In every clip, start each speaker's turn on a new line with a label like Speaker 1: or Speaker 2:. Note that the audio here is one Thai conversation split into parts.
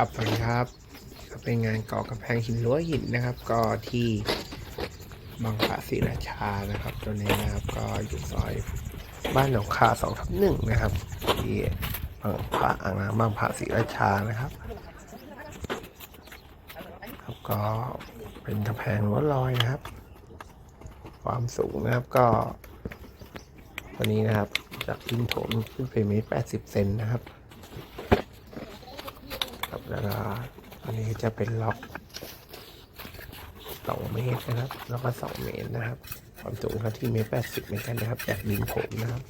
Speaker 1: ครับสวัสดีครับ ก็เป็นงานก่อกำแพงหินรั้วหินนะครับ ก็ที่บางพระศรีราชานะครับ ตัวนี้นะครับก็อยู่ซอยบ้านหนองคาสองทับหนึ่งนะครับที่บางพระอ่างน้ำบางพระศรีราชานะครับครับก็เป็นกำแพงรั้วลอยนะครับ ความสูงนะครับก็ตัวนี้นะครับจากพื้นโถมขึ้นไปเมตรแปดสิบเซนนะครับครับ แล้วก็อันนี้จะเป็นล็อกสองเมตรนะครับ แล้วก็สองเมตรนะครับ ความสูงเขาที่เมตรแปดสิบเหมือนกันนะครับจากดินโถมนะครับ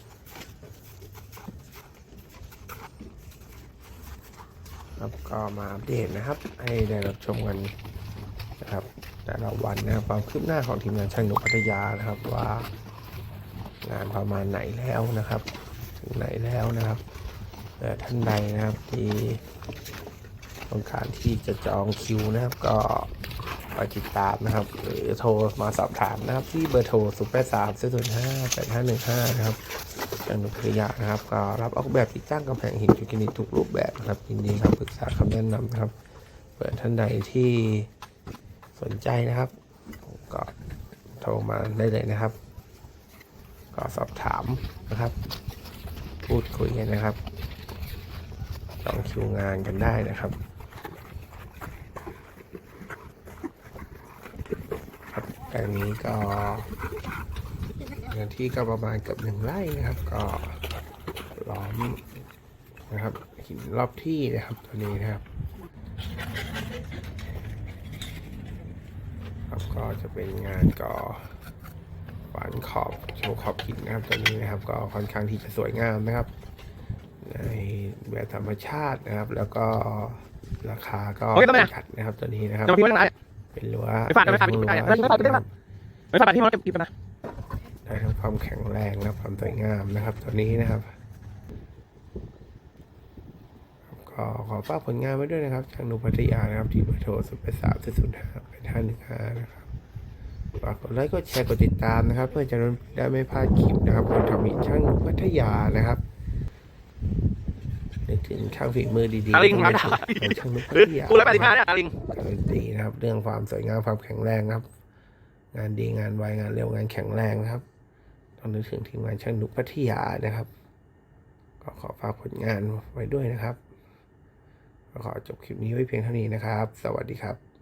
Speaker 1: ครับก็มาอัปเดตนะครับ ให้ได้รับชมกันนะครับ แต่ละวันนะครับความคืบหน้าของทีมงานช่างนุพัทยานะครับว่างานประมาณไหนแล้วนะครับ ถึงไหนแล้วนะครับแต่ท่านใดนะครับที่ ต้องการที่จะจองคิวนะครับ ก็ไปติดตามนะครับหรือโทรมาสอบถามนะครับ ที่เบอร์โทร0 8 3 0 0 5 8 5 1 5 นะครับจังหวัดพิยานะครับ ก็รับออกแบบติดตั้งกำแพงหินจุกินิทุกรูปแบบนะครับยินดีครับปรึกษาคำแนะนำนะครับเปิดท่านใดที่สนใจนะครับ ก็โทรมาได้เลยนะครับ ก็สอบถามนะครับ พูดคุยกันนะครับ จองคิวงานกันได้นะครับครับแปลงนี้ก็เนื้อที่ก็ประมาณเกือบหนึ่งไร่นะครับ ก็ล้อมนะครับหินรอบที่นะครับตัวนี้นะครับครับก็จะเป็นงานก่อฝานขอบโชว์ขอบหินนะครับตัวนี้นะครับ ก็ค่อนข้างที่จะสวยงามนะครับ ในแบบธรรมชาตินะครับ แล้วก็ราคาก็
Speaker 2: โอเคต้องไหม
Speaker 1: ประหยัดนะครับตัวนี้นะครับ
Speaker 2: จะมาพิมพ์ไว้ตรงไหน
Speaker 1: เป็นรั้ว
Speaker 2: ไปฝากไปฝากไปฝากไปฝากไปฝากไปฝากไม่ฝากที่มันเก็บกินไปนะ
Speaker 1: ได้ทั้งความแข็งแรงและความสวยงามนะครับ ตัวนี้นะครับก็ขอฝากผลงานไว้ด้วยนะครับทางนุพัทยานะครับ ที่เบอร์โทร0 8 3 0 0 5 8 5 1 5นะครับฝากกดไลค์กดแชร์กดติดตามนะครับ เพื่อจะได้ไม่พลาดคลิปนะครับคนทำหินช่างนุพัทยานะครับ นึกถึงช่างฝีมือดีๆ
Speaker 2: อาลิง
Speaker 1: ต้อง
Speaker 2: มา
Speaker 1: นึก
Speaker 2: ด่า
Speaker 1: ถึงช่างนุพั
Speaker 2: คือ
Speaker 1: ทยา
Speaker 2: กูร้อยแปดสิบห้าเนี่ยอาลิง
Speaker 1: การันตีนะครับ เรื่องความสวยงามความแข็งแรงครับ งานดีงานไวงานเร็วงานแข็งแรงนะครับต้องนึกถึงทีมงานช่างนุกพัทยานะครับ ก็ขอฝากผลงานไว้ด้วยนะครับก็ขอจบคลิปนี้ไว้เพียงเท่านี้นะครับ สวัสดีครับ